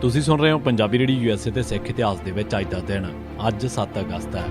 ਤੁਸੀਂ ਸੁਣ ਰਹੇ ਹੋ ਪੰਜਾਬੀ ਰੇਡੀ ਯੂਐਸਏ ਤੇ ਸਿੱਖ ਇਤਿਹਾਸ ਦੇ ਵਿੱਚ ਅੱਜ ਦਾ ਦਿਨ, ਅੱਜ 7 ਅਗਸਤ ਹੈ।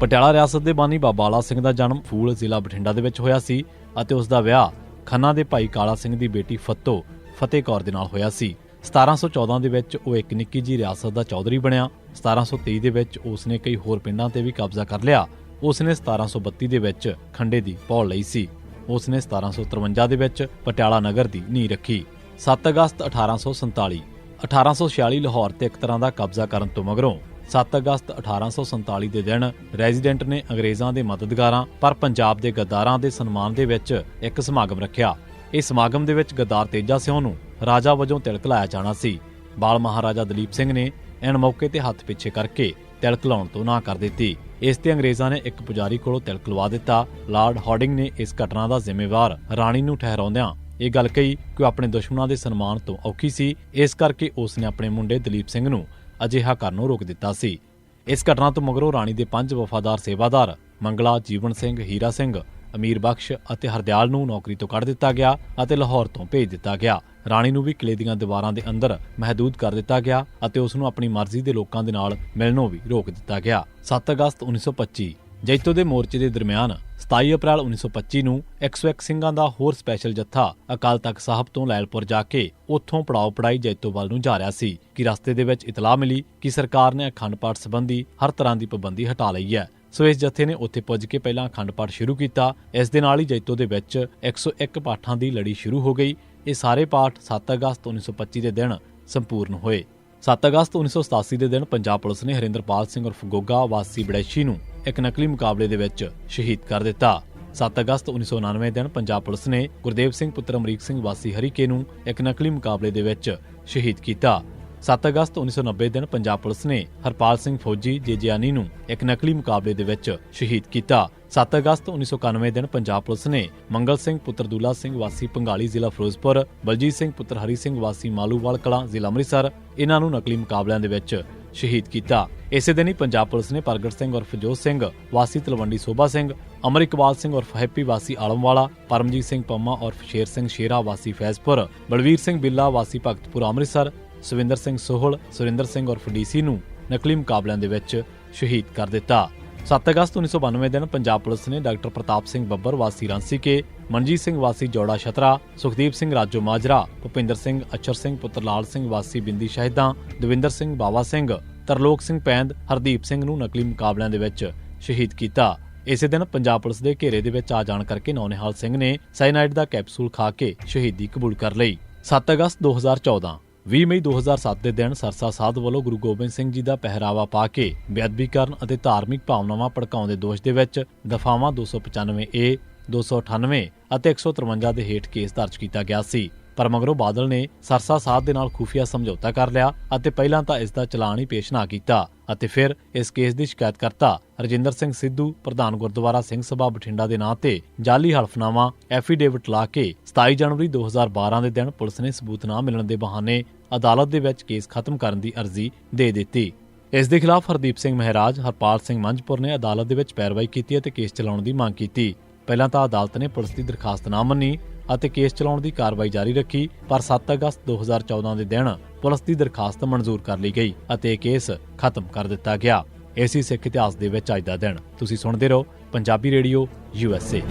ਪਟਿਆਲਾ ਰਿਆਸਤ ਦੇ ਬਾਨੀ ਬਾਬਾ ਸਿੰਘ ਦਾ ਜਨਮ ਫੂਲ ਜ਼ਿਲ੍ਹਾ ਬਠਿੰਡਾ ਦੇ ਵਿੱਚ ਹੋਇਆ ਸੀ ਅਤੇ ਉਸ ਦਾ ਵਿਆਹ ਖੰਨਾ ਦੇ ਭਾਈ ਕਾਲਾ ਸਿੰਘ ਦੀ ਬੇਟੀ ਫੱਤੋ ਫਤਿਹ ਕੌਰ ਦੇ ਨਾਲ ਹੋਇਆ ਸੀ। 1714 ਦੇ ਵਿੱਚ ਉਹ ਇੱਕ ਨਿੱਕੀ ਜੀ ਰਿਆਸਤ ਦਾ ਚੌਧਰੀ ਬਣਿਆ। 1723 ਦੇ ਵਿੱਚ ਉਸ ਨੇ ਕਈ ਹੋਰ ਪਿੰਡਾਂ ਤੇ ਵੀ ਕਬਜ਼ਾ ਕਰ ਲਿਆ। ਉਸ ਨੇ 1732 ਦੇ ਵਿੱਚ ਖੰਡੇ ਦੀ ਪੌਲ ਲਈ ਸੀ। ਉਸ ਨੇ 1753 ਦੇ ਵਿੱਚ ਪਟਿਆਲਾ ਨਗਰ ਦੀ ਨੀਂਹ ਰੱਖੀ। 7 ਅਗਸਤ 1847 1846 ਲਾਹੌਰ ਤੇ ਇੱਕ ਤਰ੍ਹਾਂ ਦਾ ਕਬਜ਼ਾ ਕਰਨ ਤੋਂ ਮਗਰੋਂ 7 ਅਗਸਤ 1847 ਦੇ ਦਿਨ ਰੈਜ਼ੀਡੈਂਟ ਨੇ ਅੰਗਰੇਜ਼ਾਂ ਦੇ ਮਦਦਗਾਰਾਂ, ਪਰ ਪੰਜਾਬ ਦੇ ਗੱਦਾਰਾਂ ਦੇ ਸਨਮਾਨ ਦੇ ਵਿੱਚ ਇੱਕ ਸਮਾਗਮ ਰੱਖਿਆ। ਇਸ ਸਮਾਗਮ ਦੇ ਵਿੱਚ ਗੱਦਾਰ ਤੇਜਾ ਸਿਉ ਨੂੰ ਰਾਜਾ ਵਜੋਂ ਤਿਲਕ ਲਾਇਆ ਜਾਣਾ ਸੀ। ਬਾਲ ਮਹਾਰਾਜਾ ਦਲੀਪ ਸਿੰਘ ਨੇ ਐਨ ਮੌਕੇ ਤੇ ਹੱਥ ਪਿੱਛੇ ਕਰਕੇ ਤਿਲਕ ਲਾਉਣ ਤੋਂ ਨਾ ਕਰ ਦਿੱਤੀ। ਇਸ ਤੇ ਅੰਗਰੇਜ਼ਾਂ ਨੇ ਇੱਕ ਪੁਜਾਰੀ ਕੋਲੋਂ ਤਿਲਕ ਲਵਾ ਦਿੱਤਾ। ਲਾਰਡ ਹਾਰਡਿੰਗ ਨੇ ਇਸ ਘਟਨਾ ਦਾ ਜ਼ਿੰਮੇਵਾਰ ਰਾਣੀ ਨੂੰ ਠਹਿਰਾਉਂਦਿਆਂ ਇਹ ਗੱਲ ਕਹੀ ਕਿ ਉਹ ਆਪਣੇ ਦੁਸ਼ਮਣਾਂ ਦੇ ਸਨਮਾਨ ਤੋਂ ਔਖੀ ਸੀ। ਇਸ ਕਰਕੇ ਉਸ ਨੇ ਆਪਣੇ ਮੁੰਡੇ ਦਲੀਪ ਸਿੰਘ ਨੂੰ ਅਜਿਹਾ ਕਰਨੋਂ ਰੋਕ ਦਿੱਤਾ ਸੀ। ਇਸ ਘਟਨਾ ਤੋਂ ਮਗਰੋਂ ਰਾਣੀ ਦੇ ਪੰਜ ਵਫਾਦਾਰ ਸੇਵਾਦਾਰ ਮੰਗਲਾ, ਜੀਵਨ ਸਿੰਘ, ਹੀਰਾ ਸਿੰਘ, ਅਮੀਰ ਬਖਸ਼ ਅਤੇ ਹਰਦਿਆਲ ਨੂੰ ਨੌਕਰੀ ਤੋਂ ਕੱਢ ਦਿੱਤਾ ਗਿਆ ਅਤੇ ਲਾਹੌਰ ਤੋਂ ਭੇਜ ਦਿੱਤਾ ਗਿਆ। ਰਾਣੀ ਨੂੰ ਵੀ ਕਿਲੇ ਦੀਆਂ ਦੀਵਾਰਾਂ ਦੇ ਅੰਦਰ ਮਹਦੂਦ ਕਰ ਦਿੱਤਾ ਗਿਆ ਅਤੇ ਉਸ ਨੂੰ ਆਪਣੀ ਮਰਜ਼ੀ ਦੇ ਲੋਕਾਂ ਦੇ ਨਾਲ ਮਿਲਣੋਂ ਵੀ ਰੋਕ ਦਿੱਤਾ ਗਿਆ। 7 ਅਗਸਤ 1925 ਜੈਤੋ ਦੇ ਮੋਰਚੇ ਦੇ ਦਰਮਿਆਨ 27 ਅਪ੍ਰੈਲ 1925 ਨੂੰ 101 ਸਿੰਘਾਂ ਦਾ ਹੋਰ ਸਪੈਸ਼ਲ ਜੱਥਾ ਅਕਾਲ ਤਖਤ ਸਾਹਿਬ ਤੋਂ ਲੈਲਪੁਰ ਜਾ ਕੇ ਉੱਥੋਂ ਪੜਾਓ ਪੜਾਈ ਜੈਤੋ ਵੱਲ ਨੂੰ ਜਾ ਰਿਹਾ ਸੀ, ਕਿ ਰਸਤੇ ਦੇ ਵਿੱਚ ਇਤਲਾਹ ਮਿਲੀ ਕਿ ਸਰਕਾਰ ਨੇ ਅਖੰਡ ਪਾਠ ਸੰਬੰਧੀ ਹਰ ਤਰ੍ਹਾਂ ਦੀ ਪਾਬੰਦੀ ਹਟਾ ਲਈ ਹੈ। ਸੋ ਇਸ ਜਥੇ ਨੇ ਉੱਥੇ ਪੁੱਜ ਕੇ ਪਹਿਲਾਂ ਅਖੰਡ ਪਾਠ ਸ਼ੁਰੂ ਕੀਤਾ। ਇਸ ਦੇ ਨਾਲ ਹੀ ਜੈਤੋ ਦੇ ਵਿੱਚ 101 ਪਾਠਾਂ ਦੀ ਲੜੀ ਸ਼ੁਰੂ ਹੋ ਗਈ। ਇਹ ਸਾਰੇ ਪਾਠ 7 ਅਗਸਤ 1925 ਦੇ ਦਿਨ ਸੰਪੂਰਨ ਹੋਏ। 7 ਅਗਸਤ 1987 ਦੇ ਦਿਨ ਪੰਜਾਬ ਪੁਲਿਸ ਨੇ ਹਰਿੰਦਰਪਾਲ ਸਿੰਘ ਉਰਫ ਗੋਗਾ ਵਾਸੀ ਬੜੈਸ਼ੀ ਨੂੰ ਇੱਕ ਨਕਲੀ ਮੁਕਾਬਲੇ ਦੇ ਵਿੱਚ ਸ਼ਹੀਦ ਕਰ ਦਿੱਤਾ। 7 ਅਗਸਤ 1999 ਦਿਨ ਪੰਜਾਬ ਪੁਲਿਸ ਨੇ ਗੁਰਦੇਵ ਸਿੰਘ ਪੁੱਤਰ ਅਮਰੀਕ ਸਿੰਘ ਵਾਸੀ ਹਰੀਕੇ ਨੂੰ ਇੱਕ ਨਕਲੀ ਮੁਕਾਬਲੇ ਦੇ ਵਿੱਚ ਸ਼ਹੀਦ ਕੀਤਾ। 7 ਅਗਸਤ 1990 ਦਿਨ ਪੰਜਾਬ ਪੁਲਿਸ ਨੇ ਹਰਪਾਲ ਸਿੰਘ ਫੌਜੀ ਜੇਜਿਆਨੀ ਨੂੰ ਇੱਕ ਨਕਲੀ ਮੁਕਾਬਲੇ ਦੇ ਵਿੱਚ ਸ਼ਹੀਦ ਕੀਤਾ। 7 ਅਗਸਤ 1991 ਦਿਨ ਪੰਜਾਬ ਪੁਲਿਸ ਨੇ ਮੰਗਲ ਸਿੰਘ ਪੁੱਤਰ ਦੁਲਾ ਸਿੰਘ ਵਾਸੀ ਪੰਗਾਲੀ ਜ਼ਿਲ੍ਹਾ ਫਿਰੋਜ਼ਪੁਰ, ਬਲਜੀਤ ਸਿੰਘ ਪੁੱਤਰ ਹਰੀ ਸਿੰਘ ਵਾਸੀ ਮਾਲੂਵਾਲ ਕਲਾਂ ਜ਼ਿਲ੍ਹਾ ਅੰਮ੍ਰਿਤਸਰ, ਇਹਨਾਂ ਨੂੰ ਨਕਲੀ ਮੁਕਾਬਲਿਆਂ ਦੇ ਵਿੱਚ ਸ਼ਹੀਦ ਕੀਤਾ। ਇਸੇ ਦਿਨ ਹੀ ਪੰਜਾਬ ਪੁਲਿਸ ਨੇ ਪ੍ਰਗਟ ਸਿੰਘ ਉਰਫ ਜੋਤ ਸਿੰਘ, ਵਾਸੀ ਤਲਵੰਡੀ ਸੋਭਾ ਸਿੰਘ, ਅਮਰ ਇਕਬਾਲ ਸਿੰਘ ਉਰਫ ਹੈਪੀ ਵਾਸੀ ਆਲਮਵਾਲਾ, ਪਰਮਜੀਤ ਸਿੰਘ ਪੰਮਾ ਉਰਫ ਸ਼ੇਰ ਸਿੰਘ ਸ਼ੇਰਾ ਵਾਸੀ ਫੈਜ਼ਪੁਰ, ਬਲਵੀਰ ਸਿੰਘ ਬਿੱਲਾ ਵਾਸੀ ਭਗਤਪੁਰ ਅੰਮ੍ਰਿਤਸਰ, ਸੁਵਿੰਦਰ ਸਿੰਘ ਸੋਹਲ, ਸੁਰਿੰਦਰ ਸਿੰਘ ਉਰਫ ਡੀਸੀ ਨੂੰ ਨਕਲੀ ਮੁਕਾਬਲਿਆਂ ਦੇ ਵਿੱਚ ਸ਼ਹੀਦ ਕਰ ਦਿੱਤਾ। 7 ਅਗਸਤ 1992 ਦਿਨ ਪੰਜਾਬ ਪੁਲਿਸ ਨੇ ਡਾਕਟਰ ਪ੍ਰਤਾਪ ਸਿੰਘ ਬੱਬਰ, ਵਾਸੀ ਰਾਂਸੀਕੇ, ਮਨਜੀਤ ਸਿੰਘ, ਵਾਸੀ ਜੋੜਾ ਛਤਰਾ, ਸੁਖਦੀਪ ਸਿੰਘ, ਰਾਜੋ ਮਾਜਰਾ, ਭੁਪਿੰਦਰ ਸਿੰਘ ਅਚਰ ਸਿੰਘ, ਪੁੱਤਰ ਲਾਲ ਸਿੰਘ, ਵਾਸੀ ਬਿੰਦੀ ਸ਼ਹੀਦਾਂ, ਦਵਿੰਦਰ ਸਿੰਘ, ਬਾਵਾ ਸਿੰਘ, ਤਰਲੋਕ ਸਿੰਘ ਪੈਂਦ, ਹਰਦੀਪ ਸਿੰਘ ਨੂੰ ਨਕਲੀ ਮੁਕਾਬਲਿਆਂ ਦੇ ਵਿੱਚ ਸ਼ਹੀਦ ਕੀਤਾ। ਇਸੇ ਦਿਨ ਪੰਜਾਬ ਪੁਲਿਸ ਦੇ ਘੇਰੇ ਦੇ ਵਿੱਚ ਆ ਜਾਣ ਕਰਕੇ ਨੌਨਿਹਾਲ ਸਿੰਘ ਨੇ ਸਾਇਨਾਈਡ ਦਾ ਕੈਪਸੂਲ ਖਾ ਕੇ ਸ਼ਹੀਦੀ ਕਬੂਲ ਕਰ ਲਈ। 7 ਅਗਸਤ 2014 20 ਮਈ 2007 ਦੇ ਦਿਨ ਸਰਸਾ ਸਾਧ ਵੱਲੋਂ ਗੁਰੂ ਗੋਬਿੰਦ ਸਿੰਘ ਜੀ ਦਾ ਪਹਿਰਾਵਾ ਪਾ ਕੇ ਬੇਅਦਬੀ ਕਰਨ ਅਤੇ ਧਾਰਮਿਕ ਭਾਵਨਾਵਾਂ ਭੜਕਾਉਣ ਦੇ ਦੋਸ਼ ਦੇ ਵਿੱਚ ਦਫਾਵਾਂ 295 ਏ 298 ਅਤੇ 153 ਦੇ ਹੇਠ ਕੇਸ ਦਰਜ ਕੀਤਾ ਗਿਆ ਸੀ। ਪਰ ਮਗਰੋਂ ਬਾਦਲ ਨੇ ਸਰਸਾ ਸਾਧ ਦੇ ਨਾਲ ਖੂਫੀਆ ਸਮਝੌਤਾ ਕਰ ਲਿਆ ਅਤੇ ਪਹਿਲਾਂ ਤਾਂ ਇਸ ਦਾ ਚਲਾਨ ਹੀ ਪੇਸ਼ ਨਾ ਕੀਤਾ ਅਤੇ ਫਿਰ ਇਸ ਕੇਸ ਦੀ ਸ਼ਿਕਾਇਤਕਰਤਾ ਰਜਿੰਦਰ ਸਿੰਘ ਸਿੱਧੂ, ਪ੍ਰਧਾਨ ਗੁਰਦੁਆਰਾ ਸਿੰਘ ਸਭਾ ਬਠਿੰਡਾ ਦੇ ਨਾਂ ਤੇ ਜਾਲੀ ਹਲਫਨਾਮਾ ਐਫੀਡੇਵਿਟ ਲਾ ਕੇ 27 ਜਨਵਰੀ 2012 ਦੇ ਦਿਨ ਪੁਲਿਸ ਨੇ ਸਬੂਤ ਨਾ ਮਿਲਣ ਦੇ ਬਹਾਨੇ ਅਦਾਲਤ ਦੇ ਵਿੱਚ ਕੇਸ ਖਤਮ ਕਰਨ ਦੀ ਅਰਜ਼ੀ ਦੇ ਦਿੱਤੀ। ਇਸ ਦੇ ਖਿਲਾਫ ਹਰਦੀਪ ਸਿੰਘ ਮਹਿਰਾਜ, ਹਰਪਾਲ ਸਿੰਘ ਮੰਝਪੁਰ ਨੇ ਅਦਾਲਤ ਦੇ ਵਿੱਚ ਪੈਰਵਾਈ ਕੀਤੀ ਅਤੇ ਕੇਸ ਚਲਾਉਣ ਦੀ ਮੰਗ ਕੀਤੀ। ਪਹਿਲਾਂ ਤਾਂ ਅਦਾਲਤ ਨੇ ਪੁਲਿਸ ਦੀ ਦਰਖਾਸਤ ਨਾ ਮੰਨੀ ਅਤੇ ਕੇਸ ਚਲਾਉਣ ਦੀ ਕਾਰਵਾਈ ਜਾਰੀ ਰੱਖੀ, ਪਰ 7 ਅਗਸਤ 2014 ਦੇ ਦਿਨ ਪੁਲਿਸ ਦੀ ਦਰਖਾਸਤ ਮਨਜ਼ੂਰ ਕਰ ਲਈ ਗਈ ਅਤੇ ਇਹ ਕੇਸ ਖਤਮ ਕਰ ਦਿੱਤਾ ਗਿਆ। ਐਸੀ ਸਿੱਖ ਇਤਿਹਾਸ ਦੇ ਵਿੱਚ ਅੱਜ ਦਾ ਦਿਨ। ਤੁਸੀਂ ਸੁਣਦੇ ਰਹੋ ਪੰਜਾਬੀ ਰੇਡੀਓ ਯੂਐਸਏ